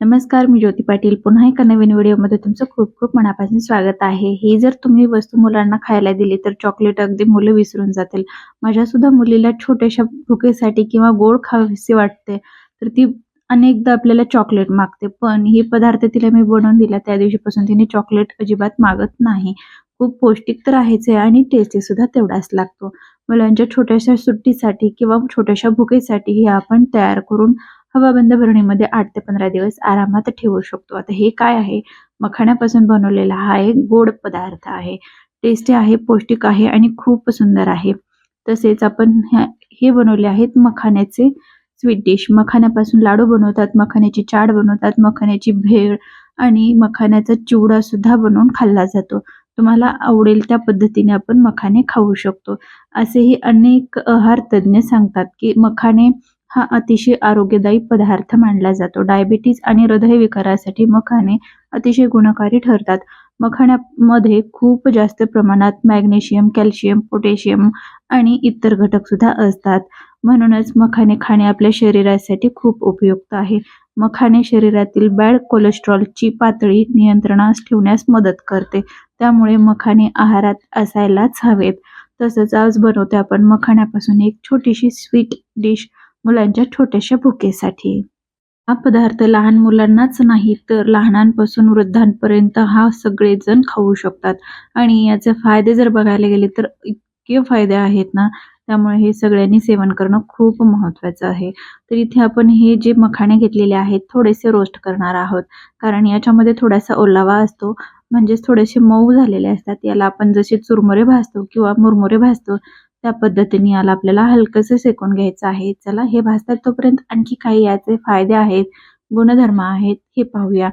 नमस्कार मी ज्योती पाटील. पुन्हा एका नवीन व्हिडिओमध्ये तुमचं खूप खूप मनापासून स्वागत आहे. ही जर तुम्ही वस्तू मुलांना खायला दिली तर चॉकलेट अगदी मुलं विसरून जातील. माझ्या सुद्धा मुलीला छोट्याशा भुकेसाठी किंवा गोड खावीशी वाटते तर ती अनेकदा आपल्याला चॉकलेट मागते. पण ही पदार्थ तिला मी बनवून दिला त्या दिवशीपासून तिने चॉकलेट अजिबात मागत नाही. खूप पौष्टिक तर आहेच आहे आणि टेस्टी सुद्धा तेवढाच लागतो. मुलांच्या छोट्याशा सुट्टीसाठी किंवा छोट्याशा भुकेसाठी हे आपण तयार करून हवाबंद भरणीमध्ये आठ ते पंधरा दिवस आरामात ठेवू शकतो. आता हे काय आहे? मखाण्यापासून बनवलेला हा एक गोड पदार्थ आहे. टेस्टी आहे पौष्टिक आहे आणि खूप सुंदर आहे. तसेच आपण हे बनवले आहेत मखाण्याचे स्वीट डिश मखाण्यापासून लाडू बनवतात मखाण्याची चाट बनवतात मखाण्याची भेळ आणि मखाण्याचा चिवडा सुद्धा बनवून खाल्ला जातो. तुम्हाला आवडेल त्या पद्धतीने आपण मखाने खाऊ शकतो. असेही अनेक आहार तज्ज्ञ सांगतात की मखाने हा अतिशय आरोग्यदायी पदार्थ मानला जातो. डायबिटीज आणि हृदयविकारासाठी मखाने अतिशय गुणकारी ठरतात. मखाण्यामध्ये खूप जास्त प्रमाणात मॅग्नेशियम कॅल्शियम पोटॅशियम आणि इतर घटक सुद्धा असतात. म्हणूनच मखाने खाणे आपल्या शरीरासाठी खूप उपयुक्त आहे. मखाने शरीरातील बॅड कोलेस्ट्रॉलची पातळी नियंत्रणास ठेवण्यास मदत करते. त्यामुळे मखाने आहारात असायलाच हवेत. तसंच आज बनवते आपण मखाण्यापासून एक छोटीशी स्वीट डिश मुलांच्या छोट्याशा भुकेसाठी. हा पदार्थ लहान मुलांनाच नाही तर लहानांपासून वृद्धांपर्यंत हा सगळेजण खाऊ शकतात. आणि याचे फायदे जर बघायला गेले तर इतके फायदे आहेत ना त्यामुळे हे सगळ्यांनी सेवन करणं खूप महत्त्वाचं आहे. तर इथे आपण हे जे मखाणे घेतलेले आहेत थोडेसे रोस्ट करणार आहोत. कारण याच्यामध्ये थोडासा ओलावा असतो म्हणजेच थोडेसे मऊ झालेले असतात. याला आपण जसे चुरमुरे भाजतो किंवा मुरमुरे भाजतो त्या पद्धतीने याला आपल्याला हलकंसं सेकून घ्यायचं आहे. चला हे भाजतात तोपर्यंत आणखी काही याचे फायदे आहेत गुणधर्म आहेत हे पाहूया.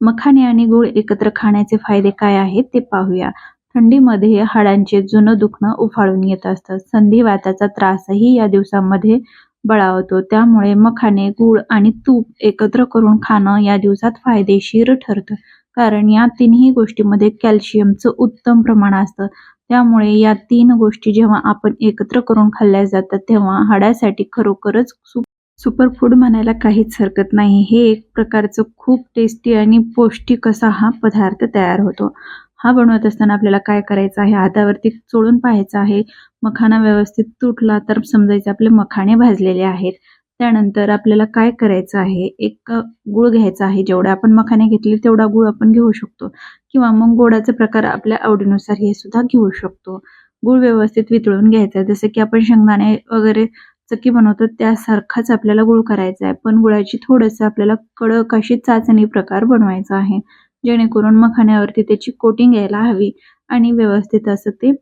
मखाने आणि गुळ एकत्र खाण्याचे फायदे काय आहेत ते पाहूया. थंडीमध्ये हाडांचे जुनं दुखणं उफाळून येत असतं. संधिवाताचा त्रासही या दिवसामध्ये बळावतो. त्यामुळे मखाने गुळ आणि तूप एकत्र करून खाणं या दिवसात फायदेशीर ठरतं. कारण या तिन्ही गोष्टीमध्ये कॅल्शियमचं उत्तम प्रमाण असतं. त्यामुळे या तीन गोष्टी जेव्हा आपण एकत्र करून खाल्ल्या जातात तेव्हा हाडासाठी खरोखरच सुपर फूड म्हणायला काहीच हरकत नाही. हे एक प्रकारचं खूप टेस्टी आणि पौष्टिक असा हा पदार्थ तयार होतो. हा बनवत असताना आपल्याला काय करायचं आहे? हातावरती चोळून पाहायचं आहे. मखाना व्यवस्थित तुटला तर समजायचं आपले मखाणे भाजलेले आहेत. त्यानंतर आपल्याला काय करायचं आहे? एक गुळ घ्यायचा आहे. जेवढा आपण मखाने घेतले तेवढा गुळ आपण घेऊ शकतो. किंवा मग गोडाचे प्रकार आपल्या आवडीनुसार हे सुद्धा घेऊ शकतो. गुळ व्यवस्थित वितळून घ्यायचा जसं की आपण शेंगदाणे वगैरे चक्की बनवतो त्यासारखाच आपल्याला गुळ करायचा आहे. पण गुळाची थोडंसं आपल्याला कडक अशी चाचणी प्रकार बनवायचा आहे. जेणेकरून मखाण्यावरती त्याची कोटिंग यायला हवी आणि व्यवस्थित असं ते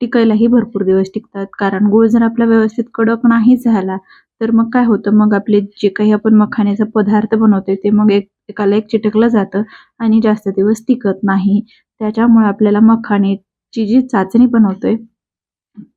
टिकायलाही भरपूर दिवस टिकतात. कारण गुळ जर आपला व्यवस्थित कडक नाही झाला तर मग काय होतं? मग आपले जे काही आपण मखाण्याचा पदार्थ बनवतोय ते मग एक एकाला एक चिटकलं जातं आणि जास्त दिवस टिकत नाही. त्याच्यामुळे आपल्याला मखाण्याची जी चाचणी बनवतोय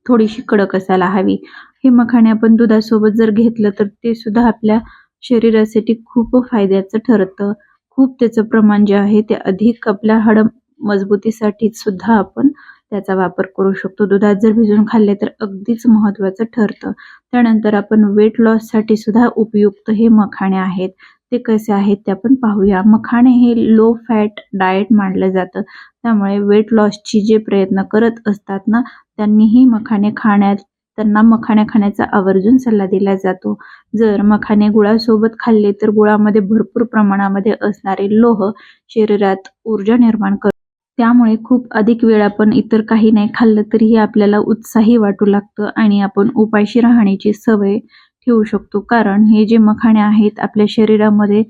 थोडीशी कडक असायला हवी. हे मखाणे आपण दुधासोबत जर घेतलं तर ते सुद्धा आपल्या शरीरासाठी खूप फायद्याचं ठरतं. खूप त्याचं प्रमाण जे आहे ते अधिक आपल्या हाड मजबूतीसाठी सुद्धा आपण त्याचा वापर करू शकतो. दुधात जर भिजून खाल्ले तर अगदीच महत्त्वाचं ठरतं. त्यानंतर आपण वेट लॉससाठी सुद्धा उपयुक्त हे मखाणे आहेत. ते कसे आहेत ते आपण पाहूया. मखाणे हे लो फॅट डाएट मानलं जातं. त्यामुळे वेट लॉसची जे प्रयत्न करत असतात ना त्यांनीही मखाणे खाण्यात त्यांना मखाणे खाण्याचा आवर्जून सल्ला दिला जातो. जर मखाणे गुळासोबत खाल्ले तर गुळामध्ये भरपूर प्रमाणामध्ये असणारे लोह शरीरात ऊर्जा निर्माण कर त्यामुळे खूप अधिक वेळ आपण इतर काही नाही खाल्लं तरीही आपल्याला उत्साही वाटू लागतं आणि आपण उपाशी राहण्याची सवय ठेवू शकतो. कारण हे जे मखाणे आहेत आपल्या शरीरामध्ये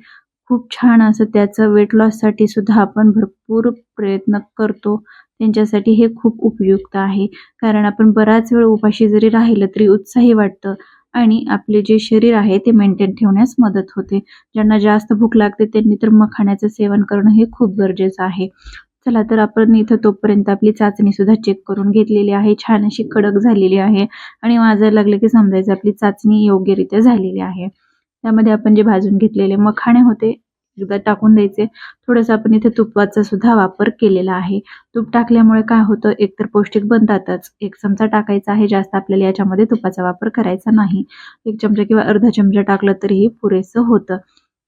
खूप छान असं त्याचं वेट लॉससाठी सुद्धा आपण भरपूर प्रयत्न करतो. त्यांच्यासाठी हे खूप उपयुक्त आहे. कारण आपण बराच वेळ उपाशी जरी राहिलं तरी उत्साही वाटतं आणि आपले जे शरीर आहे ते मेंटेन ठेवण्यास मदत होते. ज्यांना जास्त भूक लागते त्यांनी तर मखाण्याचं सेवन करणं हे खूप गरजेचं आहे. चला तर आपण इथं तोपर्यंत आपली चाचणी सुद्धा चेक करून घेतलेली आहे. छान अशी कडक झालेली आहे आणि वाजायला लागले की समजायचं आपली चाचणी योग्यरित्या झालेली आहे. त्यामध्ये आपण जे भाजून घेतलेले मखाणे होते एकदा टाकून द्यायचे. थोडंसं आपण इथे तुपाचा सुद्धा वापर केलेला आहे. तूप टाकल्यामुळे काय होतं एकतर पौष्टिक बनतातच. एक चमचा टाकायचा आहे जास्त आपल्याला याच्यामध्ये तुपाचा वापर करायचा नाही. एक चमचा किंवा अर्धा चमचा टाकलं तरीही पुरेसं होतं.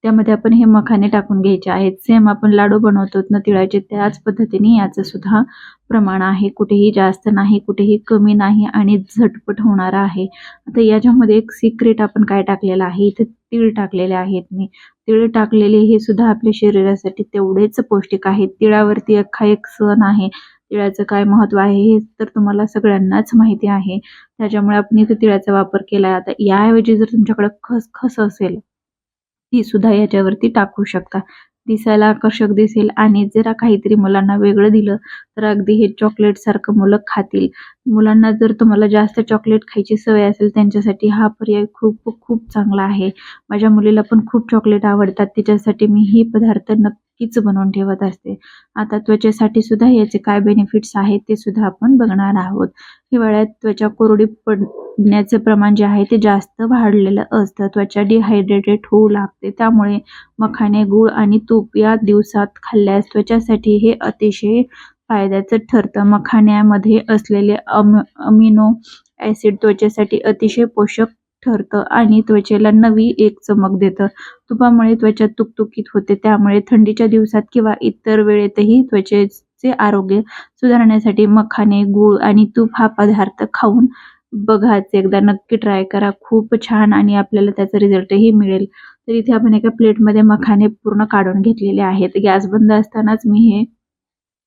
त्यामध्ये आपण हे मखाने टाकून घ्यायचे आहेत. सेम आपण लाडू बनवतो ना तिळाचे त्याच पद्धतीने याचं सुद्धा प्रमाण आहे. कुठेही जास्त नाही कुठेही कमी नाही आणि झटपट होणारा आहे. आता याच्यामध्ये एक सिक्रेट आपण काय टाकलेलं आहे? इथे तीळ टाकलेले आहेत मी. तिळ टाकलेले हे सुद्धा आपल्या शरीरासाठी तेवढेच पौष्टिक आहेत तिळावरती अख्खा एक सण आहे. तिळाचं काय महत्त्व आहे हे तर तुम्हाला सगळ्यांनाच माहिती आहे. त्याच्यामुळे आपण इथे तिळाचा वापर केला आता याऐवजी जर तुमच्याकडे खसखस असेल ती सुद्धा याच्यावरती टाकू शकता. दिसायला आकर्षक दिसेल आणि जरा काहीतरी मुलांना वेगळं दिलं तर अगदी हे चॉकलेट सारखं मुलं खातील. मुलांना जर तुम्हाला जास्त चॉकलेट खायची सवय असेल त्यांच्यासाठी हा पर्याय खूप खूप चांगला आहे. माझ्या मुलीला पण खूप चॉकलेट आवडतात. तिच्यासाठी मी ही पदार्थ नक्कीच बनवून ठेवत असते. आता त्वचेसाठी सुद्धा याचे काय बेनिफिट्स आहेत ते सुद्धा आपण बघणार आहोत. हिवाळ्यात त्वचा कोरडी पडण्याचे प्रमाण जे आहे ते जास्त वाढलेलं असतं. त्वचा डिहायड्रेटेड होऊ लागते. त्यामुळे मखाने गूळ आणि तूप या दिवसात खाल्ल्यास त्वचासाठी हे अतिशय फायद्याचं ठरतं. मखाण्यामध्ये असलेले अम अमिनो ॲसिड त्वचेसाठी अतिशय पोषक ठरतं आणि त्वचेला नवी एक चमक देतं. तुपामुळे त्वचा तुकतुकीत होते. त्यामुळे थंडीच्या दिवसात किंवा इतर वेळेतही त्वचेचे आरोग्य सुधारण्यासाठी मखाने गूळ आणि तूप हा पदार्थ खाऊन बघाच एकदा. नक्की ट्राय करा. खूप छान आणि आपल्याला त्याचा रिझल्टही मिळेल. तर इथे आपण एका प्लेटमध्ये मखाने पूर्ण काढून घेतलेले आहेत. गॅस बंद असतानाच मी हे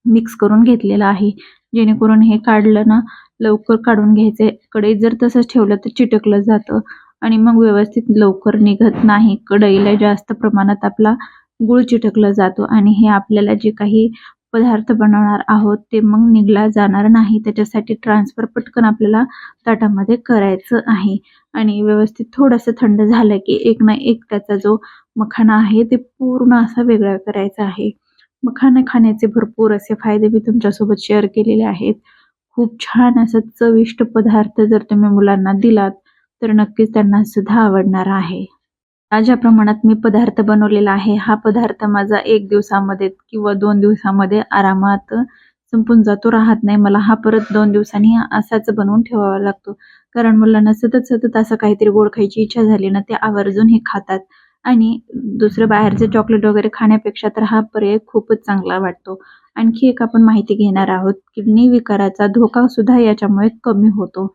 मिक्स करून घेतलेलं आहे. जेणेकरून हे काढलं ना लवकर काढून घ्यायचे. कढईत जर तसंच ठेवलं तर चिटकलं जातं. आणि मग व्यवस्थित लवकर निघत नाही. कढईला जास्त प्रमाणात आपला गुळ चिटकला जातो. आणि हे आपल्याला जे काही पदार्थ बनवणार आहोत ते मग निघला जाणार नाही. त्याच्यासाठी ट्रान्सफर पटकन आपल्याला ताटामध्ये करायचं आहे. आणि व्यवस्थित थोडंसं थंड झालं की एक ना एक त्याचा जो मखाना आहे ते पूर्ण असा वेगळा करायचा आहे. मखाना खाण्याचे भरपूर असे फायदे मी तुमच्यासोबत शेअर केलेले आहेत. खूप छान असं चविष्ट पदार्थ जर तुम्ही मुलांना दिलात तर नक्कीच त्यांना सुद्धा आवडणार आहे. ज्या प्रमाणात मी पदार्थ बनवलेला आहे. हा पदार्थ माझा एक दिवसामध्ये किंवा दोन दिवसामध्ये आरामात संपून जातो राहत नाही. मला हा परत दोन दिवसांनी असाच बनवून ठेवावा लागतो. कारण मुलांना सतत सतत असं काहीतरी गोड खायची इच्छा झाली ना ते आवर्जून हे खातात. आणि दुसरं बाहेरचे चॉकलेट वगैरे खाण्यापेक्षा तर हा पर्याय खूपच चांगला वाटतो. आणखी एक आपण माहिती घेणार आहोत किडनी विकाराचा धोका सुद्धा याच्यामुळे कमी होतो.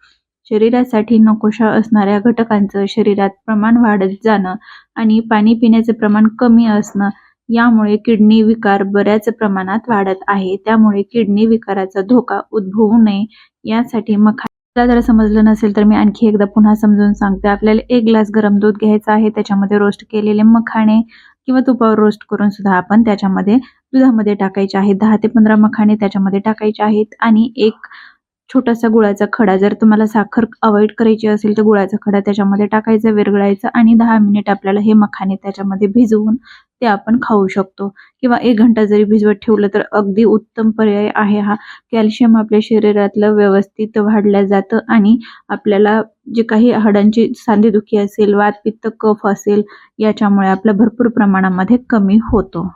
शरीरासाठी नकोशा असणाऱ्या घटकांचं शरीरात प्रमाण वाढत जाणं आणि पाणी पिण्याचे प्रमाण कमी असणं यामुळे किडनी विकार बऱ्याच प्रमाणात वाढत आहे. त्यामुळे किडनी विकाराचा धोका उद्भवू नये यासाठी मखा मग जर समजलं नसेल तर मी आणखी एकदा पुन्हा समजून सांगते. आपल्याला एक ग्लास गरम दूध घ्यायचं आहे त्याच्यामध्ये रोस्ट केलेले मखाणे किंवा तुपावर रोस्ट करून सुद्धा आपण त्याच्यामध्ये दुधामध्ये टाकायचे आहेत. दहा ते पंधरा मखाणे त्याच्यामध्ये टाकायचे आहेत आणि एक छोटासा गुळाचा खडा. जर तुम्हाला साखर अवॉइड करायची असेल तर गुळाचा खडा त्याच्यामध्ये टाकायचा विरघळायचा आणि दहा मिनिट आपल्याला हे मखाने त्याच्यामध्ये भिजवून ते आपण खाऊ शकतो. किंवा एक घंटा जरी भिजवत ठेवलं तर अगदी उत्तम पर्याय आहे हा. कॅल्शियम आपल्या शरीरातलं व्यवस्थित वाढलं जातं आणि आपल्याला जे काही हाडांची सांधेदुखी असेल वात पित्त कफ असेल याच्यामुळे आपला भरपूर प्रमाणामध्ये कमी होतो.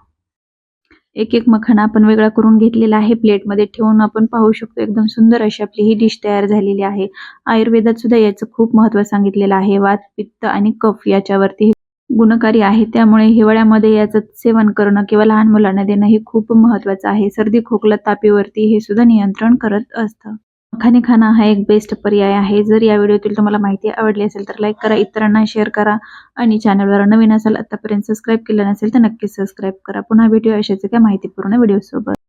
एक एक मखाना आपण वेगळा करून घेतलेला आहे. प्लेटमध्ये ठेवून आपण पाहू शकतो. एकदम सुंदर अशी आपली ही डिश तयार झालेली आहे. आयुर्वेदात सुद्धा याचं खूप महत्त्व सांगितलेलं आहे. वात पित्त आणि कफ याच्यावरती गुणकारी आहे. त्यामुळे हिवाळ्यामध्ये याचं सेवन करणं किंवा लहान मुलांना देणं हे खूप महत्त्वाचं आहे. सर्दी खोकला तापीवरती हे सुद्धा नियंत्रण करत असतं. मखाने खाणं हा एक बेस्ट पर्याय आहे. जर या व्हिडिओतील तुम्हाला माहिती आवडली असेल तर लाईक करा इतरांना शेअर करा आणि चॅनलवर नवीन असाल आतापर्यंत सबस्क्राईब केलं नसेल तर नक्कीच सबस्क्राईब करा. पुन्हा व्हिडिओ अशाच एका माहितीपूर्ण व्हिडिओसोबत